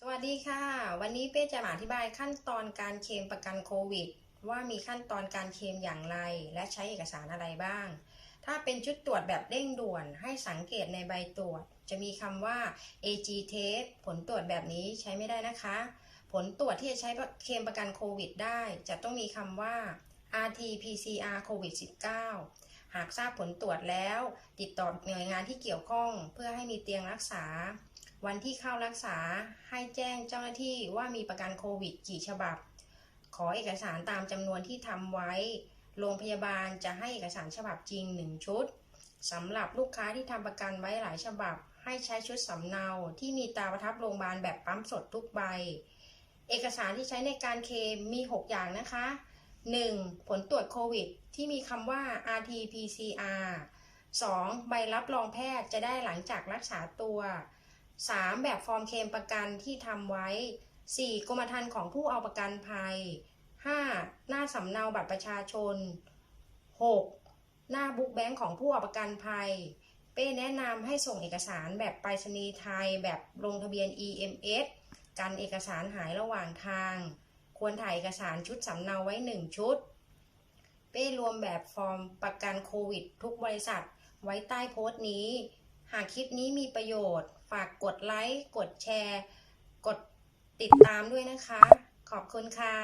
สวัสดีค่ะ วันนี้เป้จะมาอธิบายขั้นตอนการเคลมประกันโควิด ว่ามีขั้นตอนการเคลมอย่างไร และใช้เอกสารอะไรบ้าง ถ้าเป็นชุดตรวจแบบเร่งด่วนให้สังเกตในใบตรวจ จะมีคำว่า AG test ผลตรวจแบบนี้ใช้ไม่ได้นะคะ ผลตรวจที่จะใช้เคลมประกันโควิดได้ จะต้องมีคำว่า RT PCR โควิด19 หากทราบผลตรวจแล้ว ติดต่อหน่วยงานที่เกี่ยวข้อง เพื่อให้มีเตียงรักษา วันที่เข้ารักษาให้แจ้งเจ้าหน้าที่ว่ามีประกันโควิดกี่ฉบับ ขอเอกสารตามจำนวนที่ทำไว้ โรงพยาบาลจะให้เอกสารฉบับจริง 1 ชุดสำหรับลูกค้าที่ทำประกันไว้หลายฉบับ ให้ใช้ชุดสำเนาที่มีตราประทับโรงพยาบาลแบบปั๊มสดทุกใบ เอกสารที่ใช้ในการเคลมมี 6 อย่างนะคะ 1. ผลตรวจโควิด ที่มีคำว่า RT-PCR 2. ใบรับรองแพทย์จะได้หลังจากรักษาตัว 3. แบบฟอร์มเคลมประกันที่ทำไว้ 4. กรมธรรม์ของผู้เอาประกันภัย 5. หน้าสำเนาบัตรประชาชน 6. หน้าบุ๊กแบงค์ของผู้เอาประกันภัย เป้แนะนำให้ส่งเอกสารแบบไปรษณีย์ไทย แบบลงทะเบียน EMS กันเอกสารหายระหว่างทาง ควรถ่ายเอกสารชุดสำเนาไว้ 1 ชุด เป้รวมแบบฟอร์มประกันโควิด ทุกบริษัทไว้ใต้โพสต์นี้ หากคลิปนี้มีประโยชน์ ฝากกดไลค์ กดแชร์ กดติดตามด้วยนะคะ ขอบคุณค่ะ